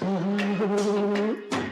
嗯。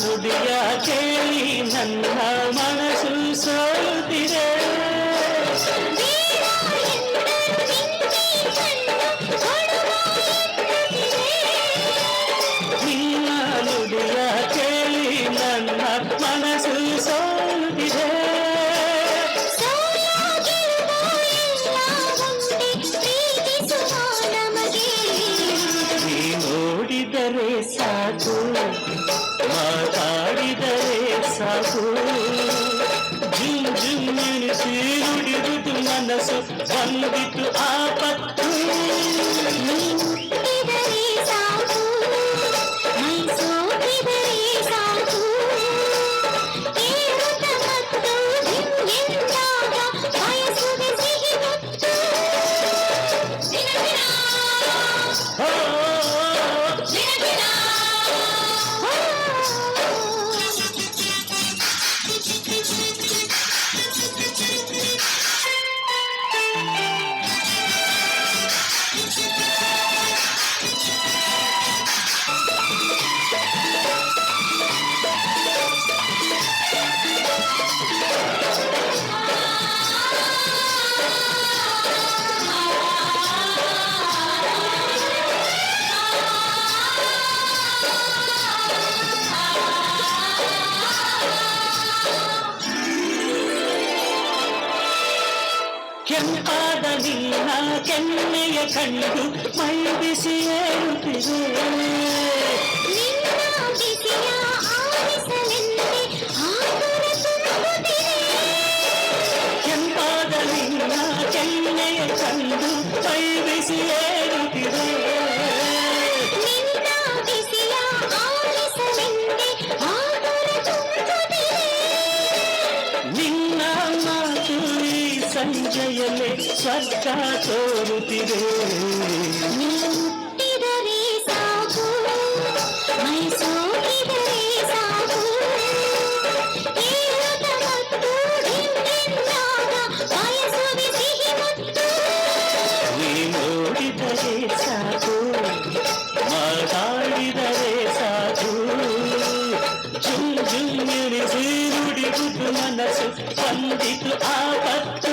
ನುಡಿಯ ಕೇಳಿ ನನ್ನ ಮನಸ್ಸು ಸೋತಿದೆ. ನಿನ್ನ ನುಡಿಯ ಕೇಳಿ ನನ್ನ ಮನಸ್ಸು ಸೋತಿದೆ. ನೀ ನೋಡಿದರೆ ಸಾಕು. ಮಾತಾಡಿದರೆ ಸಾಕು ಜುಮ್ ಜುಮ್ ಎನಿಸಿ ನುಡಿದುದು ಮನಸ್ಸು ಬಂದಿತು ಆಪತ್ತು ಕೆಂಪಾದ ನಿನ್ನ ಕೆನ್ನೆಯ ಕಣ್ಣು ಮೈ ಬಿಸಿ ಏರುತ್ತಿದೆ ಕೆಂಪಾದ ನಿನ್ನ ಕೆನ್ನೆಯ ಕಣ್ಣು ಮೈ ಬಿಸಿ ಜಯಲೆ ಸ್ವರ್ಗ ತೋರುತ್ತಿದೆ ಮಾತಾಡಿದರೆ ಸಾಧು ಜುಮ್ ಜುಮ್ ಇರಿಸಿ ఎరుగు మనసు పందికు ఆపత్తు.